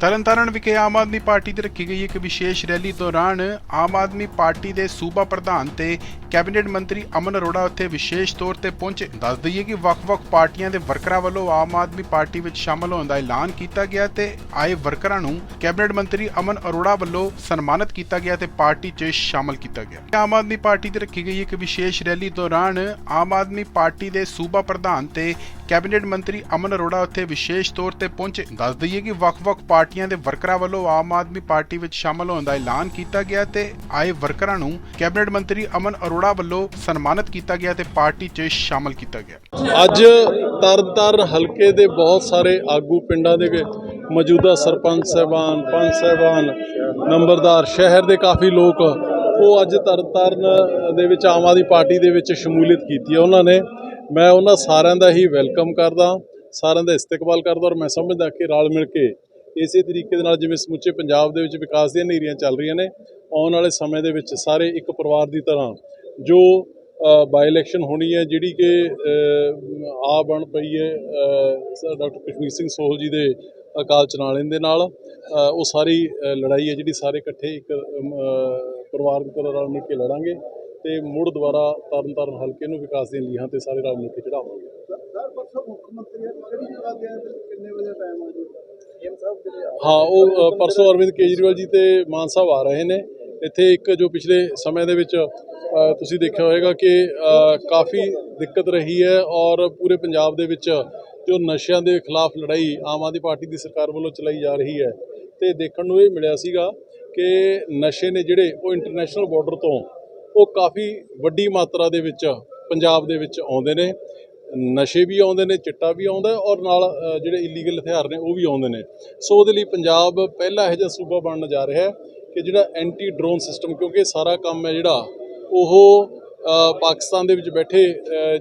ਤਰਨਤਾਰਨ ਵਿਖੇ ਆਮ ਆਦਮੀ ਪਾਰਟੀ ਦੀ ਰੱਖੀ ਗਈ ਇੱਕ ਵਿਸ਼ੇਸ਼ ਰੈਲੀ ਦੌਰਾਨ ਆਮ ਆਦਮੀ ਪਾਰਟੀ ਦੇ ਸੂਬਾ ਪ੍ਰਧਾਨ ਤੇ ਕੈਬਨਿਟ ਮੰਤਰੀ ਅਮਨ ਅਰੋੜਾ ਉੱਥੇ ਵਿਸ਼ੇਸ਼ ਤੌਰ ਤੇ ਪਹੁੰਚੇ। ਦੱਸ ਦਈਏ ਕਿ ਵੱਖ-ਵੱਖ ਪਾਰਟੀਆਂ ਦੇ ਵਰਕਰਾਂ ਵੱਲੋਂ ਆਮ ਆਦਮੀ ਪਾਰਟੀ ਵਿੱਚ ਸ਼ਾਮਲ ਹੋਣ ਦਾ ਐਲਾਨ ਕੀਤਾ ਗਿਆ ਤੇ ਆਏ ਵਰਕਰਾਂ ਨੂੰ ਕੈਬਨਿਟ ਮੰਤਰੀ ਅਮਨ ਅਰੋੜਾ ਵੱਲੋਂ ਸਨਮਾਨਿਤ ਕੀਤਾ ਗਿਆ ਤੇ ਪਾਰਟੀ 'ਚ ਸ਼ਾਮਲ ਕੀਤਾ ਗਿਆ। ਆਮ ਆਦਮੀ ਪਾਰਟੀ ਦੀ ਰੱਖੀ ਗਈ ਇੱਕ ਵਿਸ਼ੇਸ਼ ਰੈਲੀ ਦੌਰਾਨ ਆਮ ਆਦਮੀ ਪਾਰਟੀ ਦੇ ਸੂਬਾ ਪ੍ਰਧਾਨ ਤੇ ਕੈਬਨਿਟ ਮੰਤਰੀ ਅਮਨ ਅਰੋੜਾ ਉੱਥੇ ਵਿਸ਼ੇਸ਼ ਤੌਰ ਤੇ ਪਹੁੰਚੇ। ਦੱਸ ਦਈਏ ਕਿ ਵੱਖ-ਵੱਖ ਪਾਰਟੀਆਂ ਦੇ ਵਰਕਰਾਂ ਵੱਲੋਂ ਆਮ ਆਦਮੀ ਪਾਰਟੀ ਵਿੱਚ ਸ਼ਾਮਲ ਹੋਣ ਦਾ ਐਲਾਨ ਕੀਤਾ ਗਿਆ ਤੇ ਆਏ ਵਰਕਰਾਂ ਨੂੰ ਕੈਬਨਿਟ ਮੰਤਰੀ ਅਮਨ ਅਰੋੜਾ ਵੱਲੋਂ ਸਨਮਾਨਿਤ ਕੀਤਾ ਗਿਆ ਤੇ ਪਾਰਟੀ 'ਚ ਸ਼ਾਮਲ ਕੀਤਾ ਗਿਆ। ਅੱਜ ਤਰਨਤਾਰਨ ਹਲਕੇ ਦੇ ਬਹੁਤ ਸਾਰੇ ਆਗੂ ਪਿੰਡਾਂ ਦੇ ਮੌਜੂਦਾ ਸਰਪੰਚ ਸਾਹਿਬਾਨ, ਪੰਚ ਸਾਹਿਬਾਨ, ਨੰਬਰਦਾਰ, ਸ਼ਹਿਰ ਦੇ ਕਾਫੀ ਲੋਕ ਉਹ ਅੱਜ ਤਰਨਤਾਰਨ ਦੇ ਵਿੱਚ ਆਮ ਆਦਮੀ ਪਾਰਟੀ ਦੇ ਵਿੱਚ ਸ਼ਮੂਲੀਅਤ ਕੀਤੀ ਹੈ ਉਹਨਾਂ ਨੇ। ਮੈਂ ਉਹਨਾਂ ਸਾਰਿਆਂ ਦਾ ਹੀ ਵੈਲਕਮ ਕਰਦਾ, ਸਾਰਿਆਂ ਦਾ ਇਸਤਕਬਾਲ ਕਰਦਾ ਔਰ ਮੈਂ ਸਮਝਦਾ ਕਿ ਰਲ ਮਿਲ ਕੇ ਇਸੇ ਤਰੀਕੇ ਦੇ ਨਾਲ ਜਿਵੇਂ ਸਮੁੱਚੇ ਪੰਜਾਬ ਦੇ ਵਿੱਚ ਵਿਕਾਸ ਦੀਆਂ ਨੇਰੀਆਂ ਚੱਲ ਰਹੀਆਂ ਨੇ, ਆਉਣ ਵਾਲੇ ਸਮੇਂ ਦੇ ਵਿੱਚ ਸਾਰੇ ਇੱਕ ਪਰਿਵਾਰ ਦੀ ਤਰ੍ਹਾਂ ਜੋ ਬਾਈ ਇਲੈਕਸ਼ਨ ਹੋਣੀ ਹੈ, ਜਿਹੜੀ ਕਿ ਆ ਬਣ ਪਈ ਹੈ ਡਾਕਟਰ ਕਸ਼ਮੀਰ ਸਿੰਘ ਸੋਹਲ ਜੀ ਦੇ ਅਕਾਲ ਚਲਾਣੇ ਦੇ ਨਾਲ ਉਹ ਸਾਰੀ ਲੜਾਈ ਹੈ ਜਿਹੜੀ ਸਾਰੇ ਇਕੱਠੇ ਇੱਕ ਪਰਿਵਾਰ ਦੀ ਤਰ੍ਹਾਂ ਰਲ ਮਿਲ ਕੇ ਲੜਾਂਗੇ ਤੇ ਮੁੜ ਦੁਬਾਰਾ ਤਰਨਤਾਰਨ ਹਲਕੇ ਨੂੰ ਵਿਕਾਸ ਦੀਆਂ ਲੀਹਾਂ ਤੇ ਸਾਰੇ ਰਲ ਮਿਲ ਕੇ ਚੜਾਵਾਂਗੇ ਹਾਂ ਉਹ ਪਰਸੋਂ ਅਰਵਿੰਦ ਕੇਜਰੀਵਾਲ ਜੀ ਤੇ ਮਾਨ ਸਾਹਿਬ ਆ ਰਹੇ ਨੇ। ਇੱਥੇ ਇੱਕ ਜੋ ਪਿਛਲੇ ਸਮੇਂ ਦੇ ਵਿੱਚ ਤੁਸੀਂ ਦੇਖਿਆ ਹੋਵੇਗਾ ਕਿ ਕਾਫੀ ਦਿੱਕਤ ਰਹੀ ਹੈ ਔਰ ਪੂਰੇ ਪੰਜਾਬ ਦੇ ਵਿੱਚ ਜੋ ਨਸ਼ਿਆਂ ਦੇ ਖਿਲਾਫ ਲੜਾਈ ਆਮ ਆਦਮੀ ਪਾਰਟੀ ਦੀ ਸਰਕਾਰ ਵੱਲੋਂ ਚਲਾਈ ਜਾ ਰਹੀ ਹੈ ਤੇ ਦੇਖਣ ਨੂੰ ਇਹ ਮਿਲਿਆ ਸੀਗਾ ਕਿ ਨਸ਼ੇ ਨੇ ਜਿਹੜੇ ਉਹ ਇੰਟਰਨੈਸ਼ਨਲ ਬਾਰਡਰ ਤੋਂ ਉਹ ਕਾਫੀ ਵੱਡੀ ਮਾਤਰਾ ਦੇ ਵਿੱਚ ਪੰਜਾਬ ਦੇ ਵਿੱਚ ਆਉਂਦੇ ਨੇ, ਨਸ਼ੇ ਵੀ ਆਉਂਦੇ ਨੇ, ਚਿੱਟਾ ਵੀ ਆਉਂਦਾ ਔਰ ਨਾਲ ਜਿਹੜੇ ਇਲੀਗਲ ਹਥਿਆਰ ਨੇ ਉਹ ਵੀ ਆਉਂਦੇ ਨੇ। ਸੋ ਉਹਦੇ ਲਈ ਪੰਜਾਬ ਪਹਿਲਾ ਇਹੋ ਜਿਹਾ ਸੂਬਾ ਬਣਨ ਜਾ ਰਿਹਾ ਹੈ ਕਿ ਜਿਹੜਾ ਐਂਟੀ ਡਰੋਨ ਸਿਸਟਮ ਕਿਉਂਕਿ ਸਾਰਾ ਕੰਮ ਹੈ ਜਿਹੜਾ ਉਹ ਪਾਕਿਸਤਾਨ ਦੇ ਵਿੱਚ ਬੈਠੇ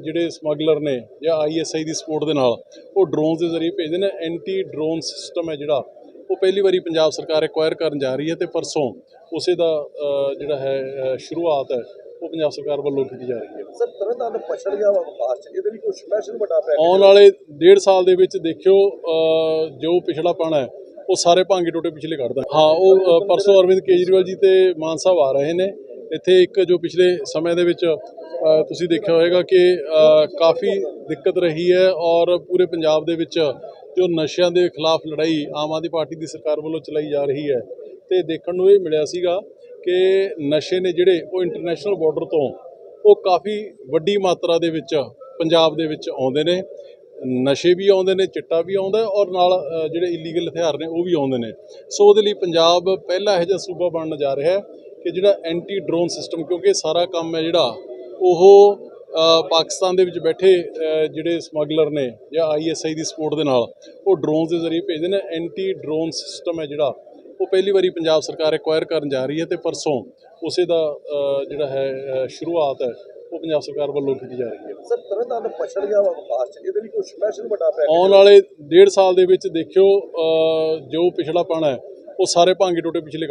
ਜਿਹੜੇ ਸਮਗਲਰ ਨੇ ਜਾਂ ਆਈਐਸਆਈ ਦੀ ਸਪੋਰਟ ਦੇ ਨਾਲ ਉਹ ਡਰੋਨਸ ਦੇ ਜ਼ਰੀਏ ਭੇਜਦੇ ਨੇ। ਐਂਟੀ ਡਰੋਨ ਸਿਸਟਮ ਹੈ ਜਿਹੜਾ ਉਹ ਪਹਿਲੀ ਵਾਰੀ ਪੰਜਾਬ ਸਰਕਾਰ ਐਕਵਾਇਰ ਕਰਨ ਜਾ ਰਹੀ ਹੈ ਤੇ ਪਰਸੋਂ ਉਸੇ ਦਾ ਜਿਹੜਾ ਹੈ ਸ਼ੁਰੂਆਤ ਹੈ ਉਹ ਪੰਜਾਬ ਸਰਕਾਰ ਵੱਲੋਂ ਕੀਤੀ ਜਾ ਰਹੀ ਹੈ। ਸਰ ਤਰਨਤਾਰਨ ਪਛੜ ਗਿਆ ਵਿਕਾਸ ਚ ਇਹਦੇ ਲਈ ਕੋਈ ਸਪੈਸ਼ਲ ਵੱਡਾ ਪੈਕੇਜ ਆਉਣ ਵਾਲੇ ਡੇਢ ਸਾਲ ਦੇ ਵਿੱਚ ਦੇਖਿਓ ਜੋ ਪਿਛੜਾਪਣ ਹੈ ਉਹ ਸਾਰੇ ਭਾਂਗੇ ਟੋਟੇ ਪਿਛਲੇ ਕੱਢਦਾ। ਹਾਂ, ਉਹ ਪਰਸੋਂ ਅਰਵਿੰਦ ਕੇਜਰੀਵਾਲ ਜੀ ਤੇ ਮਾਨ ਸਾਹਿਬ ਆ ਰਹੇ ਨੇ। ਇੱਥੇ ਇੱਕ ਜੋ ਪਿਛਲੇ ਸਮੇਂ ਦੇ ਵਿੱਚ ਤੁਸੀਂ ਦੇਖਿਆ ਹੋਵੇਗਾ ਕਿ ਕਾਫੀ ਦਿੱਕਤ ਰਹੀ ਹੈ ਔਰ ਪੂਰੇ ਪੰਜਾਬ ਦੇ ਵਿੱਚ ਜੋ ਨਸ਼ਿਆਂ ਦੇ ਖਿਲਾਫ ਲੜਾਈ ਆਮ ਆਦਮੀ ਪਾਰਟੀ ਦੀ ਸਰਕਾਰ ਵੱਲੋਂ ਚਲਾਈ ਜਾ ਰਹੀ ਹੈ ਤੇ ਦੇਖਣ ਨੂੰ ਇਹ ਮਿਲਿਆ ਸੀਗਾ ਕਿ ਨਸ਼ੇ ਨੇ ਜਿਹੜੇ ਉਹ ਇੰਟਰਨੈਸ਼ਨਲ ਬਾਰਡਰ ਤੋਂ ਉਹ ਕਾਫੀ ਵੱਡੀ ਮਾਤਰਾ ਦੇ ਵਿੱਚ ਪੰਜਾਬ ਦੇ ਵਿੱਚ ਆਉਂਦੇ ਨੇ ਨਸ਼ੇ ਵੀ ਆਉਂਦੇ ਨੇ, ਚਿੱਟਾ ਵੀ ਆਉਂਦਾ ਔਰ ਨਾਲ ਜਿਹੜੇ ਇਲੀਗਲ ਹਥਿਆਰ ਨੇ ਉਹ ਵੀ ਆਉਂਦੇ ਨੇ। ਸੋ ਉਹਦੇ ਲਈ ਪੰਜਾਬ ਪਹਿਲਾ ਇਹੋ ਜਿਹਾ ਸੂਬਾ ਬਣਨ ਜਾ ਰਿਹਾ ਹੈ ਕਿ ਜਿਹੜਾ ਐਂਟੀ ਡਰੋਨ ਸਿਸਟਮ ਕਿਉਂਕਿ ਸਾਰਾ ਕੰਮ ਹੈ ਜਿਹੜਾ, ਉਹ ਪਾਕਿਸਤਾਨ ਦੇ ਵਿੱਚ ਬੈਠੇ ਜਿਹੜੇ ਸਮਗਲਰ ਨੇ ਜਾਂ ਆਈਐਸਆਈ ਦੀ ਸਪੋਰਟ ਦੇ ਨਾਲ, ਉਹ ਡਰੋਨਸ ਦੇ ਜ਼ਰੀਏ ਭੇਜਦੇ ਨੇ। ਐਂਟੀ ਡਰੋਨ ਸਿਸਟਮ ਹੈ ਜਿਹੜਾ, ਉਹ ਪਹਿਲੀ ਵਾਰੀ ਪੰਜਾਬ ਸਰਕਾਰ ਐਕਵਾਇਰ ਕਰਨ ਜਾ ਰਹੀ ਹੈ ਤੇ ਪਰਸੋਂ ਉਸੇ ਦਾ ਜਿਹੜਾ ਹੈ ਸ਼ੁਰੂਆਤ ਹੈ। ਉਹ ਪੰਜਾਬ ਸਰਕਾਰ ਵੱਲੋਂ ਕੀਤੀ ਜਾ ਰਹੀ ਹੈ। ਸਰ ਤਰਨਤਾਰਨ ਪਛੜ ਗਿਆ ਵਾ ਵਿਕਾਸ ਚ ਇਹਦੇ ਲਈ ਕੋਈ ਸਪੈਸ਼ਲ ਵੱਡਾ ਪੈਕੇਜ ਆਉਣ ਵਾਲੇ ਡੇਢ ਸਾਲ ਦੇ ਵਿੱਚ ਦੇਖਿਓ ਜੋ ਪਿਛੜਾਪਣ ਹੈ ਉਹ ਸਾਰੇ ਭਾਂਗੇ ਟੋਟੇ ਪਿਛਲੇ